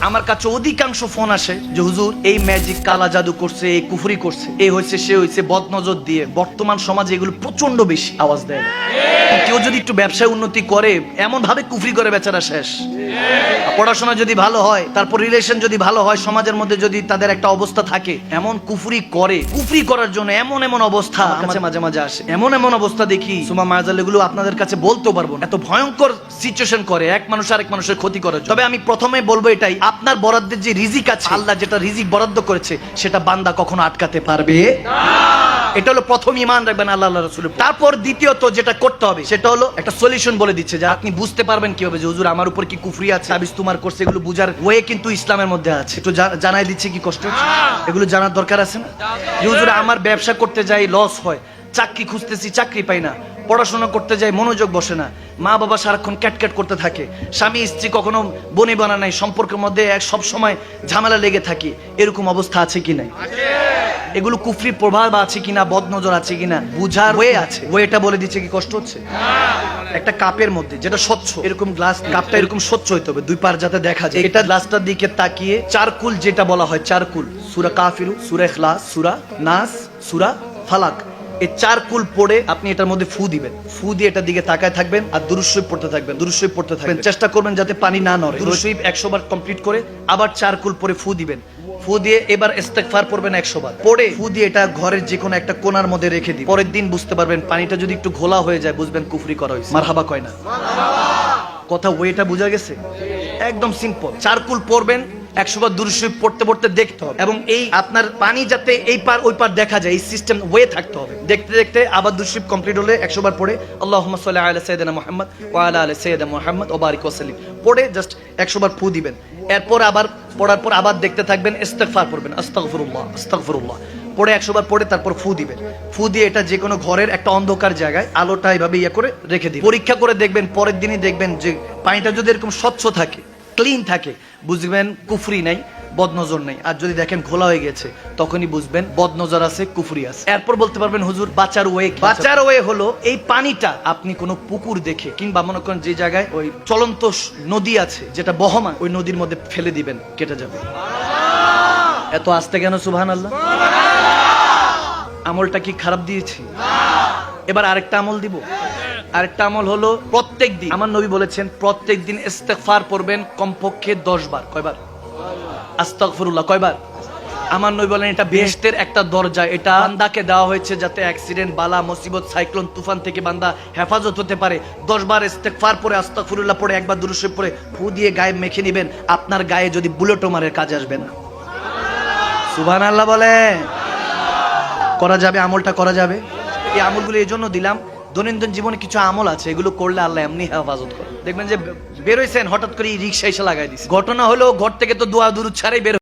আমার কাছে অধিকাংশ ফোন আসে যে হুজুর এই ম্যাজিক কালা জাদু করছে এই কুফরি করছে এই হয়েছে সে হয়েছে বদনজর দিয়ে বর্তমান সমাজে এগুলো প্রচণ্ড বেশি আওয়াজ দেয় কেউ যদি একটু ব্যবসায় উন্নতি করে এমন ভাবে কুফরি করে বেচারা শেষ। পড়াশোনা যদি ভালো হয় তারপর রিলেশন যদি ভালো হয় সমাজের মধ্যে যদি তাদের একটা অবস্থা থাকে এমন কুফরি করে কুফরি করার জন্য এমন এমন অবস্থা কাছে মাঝে মাঝে আসে। এমন এমন অবস্থা দেখি সুমা মাজাল এগুলো আপনাদের কাছে বলতেও পারব এত ভয়ঙ্কর সিচুয়েশন করে এক মানুষ আরেক মানুষের ক্ষতি করে তবে আমি প্রথমে বলব এটাই আপনার বরাদ্দের যে রিজিক আছে আল্লাহ যেটা রিজিক বরাদ্দ করেছে সেটা বান্দা কখনো আটকাতে পারবে? এটা হলো প্রথম ইমান রাখবেন আল্লাহ রসুল তারপর দ্বিতীয়ত যেটা করতে হবে সেটা হলো একটা সলিউশন বলে দিচ্ছে যে আপনি বুঝতে পারবেন কীভাবে যে হুজুর আমার উপর কি কুফরি আছে? আবিস তোমার করছে। এগুলো বুঝার ওয়ে কিন্তু ইসলামের মধ্যে আছে। একটু জানাই দিচ্ছে কি কষ্ট হচ্ছে? এগুলো জানার দরকার আছে না? যে হুজুর আমার ব্যবসা করতে যাই লস হয়। চাকরি খুঁজতেছি চাকরি পাই না। পড়াশোনা করতে যাই মনোযোগ বসে না। মা বাবা সারাক্ষণ ক্যাটক্যাট করতে থাকে। স্বামী, স্ত্রী কখনো বনে বানা নাই, সম্পর্কের মধ্যে এক সব সময় ঝামেলা লেগে থাকে। এরকম অবস্থা আছে কি নাই? এগুলো কুফরি প্রভাব আছে কিনা বদনজর আছে কিনা বুঝার ওয়ে আছে। ওয়েটা বলে দিচ্ছে কি কষ্ট হচ্ছে? একটা কাপের মধ্যে, যেটা স্বচ্ছ। এরকম গ্লাস, কাপটা এরকম স্বচ্ছ হইতে হবে, দুই পার যাতে দেখা যায়। এটা গ্লাসটার দিকে তাকিয়ে চারকুল যেটা বলা হয়, চারকুল। সুরা কাফিরু, সুরা ইখলাস, সুরা নাস, সুরা ফালাক। এই চার কুল পড়ে আপনি এটার মধ্যে ফু দিবেন। ফু দিয়ে এটার দিকে তাকায় থাকবেন আর দুরুশরীফ পড়তে থাকবেন দুরুশরীফ পড়তে থাকবেন। চেষ্টা করবেন যাতে পানি না নড়ে। দুরুশরীফ একশো বার কমপ্লিট করে আবার চার কুল পরে ফু দিবেন। ফু দিয়ে এবার ইস্তেগফার পড়বেন একশো বার। পড়ে ফু দিয়ে এটা ঘরের যে কোনো একটা কোনার মধ্যে রেখে দিন পরের দিন বুঝতে পারবেন পানিটা যদি একটু ঘোলা হয়ে যায় বুঝবেন কুফরি করা হয়েছে। মারহাবা কয় না? কথা ওয়েটা বোঝা গেছে? একদম সিম্পল চারকুল পড়বেন একশো বার দুরুশরীফ পড়তে পড়তে দেখতে হবে। এবং এই আপনার পানি যাতে এই পার ওই পার দেখা যায়, এই সিস্টেম ওয়ে থাকতে হবে। দেখতে দেখতে আবার দুরুশরীফ কমপ্লিট হলে একশো বার পড়ে আল্লাহ সাল্লাহ আলা সৈয়দনা মোহাম্মদ ওয়া আলা সৈয়দনা মোহাম্মদ ও বারিক ওসালিম পড়ে জাস্ট একশো বার ফু দিবেন। এরপর আবার পড়ার পর আবার দেখতে থাকবেন, ইস্তেগফার পড়বেন, আস্তাগফিরুল্লাহ আস্তাগফিরুল্লাহ। পড়ে একশো বার পড়ে তারপর ফু দিবেন। ফু দিয়ে এটা যে কোনো ঘরের একটা অন্ধকার জায়গায় আলোটা এভাবে ইয়ে করে রেখে দিন পরীক্ষা করে দেখবেন, পরের দিনই দেখবেন যে পানিটা যদি এরকম স্বচ্ছ থাকে ক্লিন থাকে। বুঝবেন কুফরি নাই বদনজর নাই। আর যদি দেখেন খোলা হয়ে গেছে তখনই বুঝবেন বদনজর আছে কুফরি আছে। এরপর বলতে পারবেন হুজুর বাঁচার ওয়ে বাঁচার ওয়ে হলো এই পানিটা আপনি কোনো পুকুর দেখে কিংবা মনে করেন যে জায়গায় ওই চলন্ত নদী আছে যেটা বহমান ওই নদীর মধ্যে ফেলে দিবেন কেটে যাবে। এত আস্তে কেন সুবহান আল্লাহ আমলটা কি খারাপ দিয়েছি? এবার আরেকটা আমল দিব। আরেকটা আমল হলো প্রত্যেক দিন। আমার নবী বলেছেন, প্রত্যেক দিন ইস্তেগফার পড়বেন কমপক্ষে দশ বার। কয়বার? আস্তাগফিরুল্লাহ, কয়বার? আমার নবী বলেন, এটা বেহেশতের একটা দরজা। এটা বান্দাকে দেওয়া হয়েছে যাতে অ্যাক্সিডেন্ট বালা, মুসিবত সাইক্লোন তুফান থেকে বান্দা হেফাজত হতে পারে। দশ বার ইস্তেগফার পরে আস্তাগফিরুল্লাহ পরে একবার দুরুশরীফ পরে ফু দিয়ে গায়ে মেখে নেবেন। আপনার গায়ে যদি বুলেটও মারে কাজে আসবে না। সুবহানাল্লাহ বলে করা যাবে, আমলটা করা যাবে। এই আমলগুলো এই জন্য দিলাম। দৈনন্দিন জীবনে কিছু আমল আছে, এগুলো করলে আল্লাহ এমনি হেফাজত করে। দেখবেন যে বেরোইছেন হঠাৎ করে রিক্সা এসে লাগাই দিচ্ছে ঘটনা হলো, ঘর থেকে তো দোয়া দূর ছাড়াই বের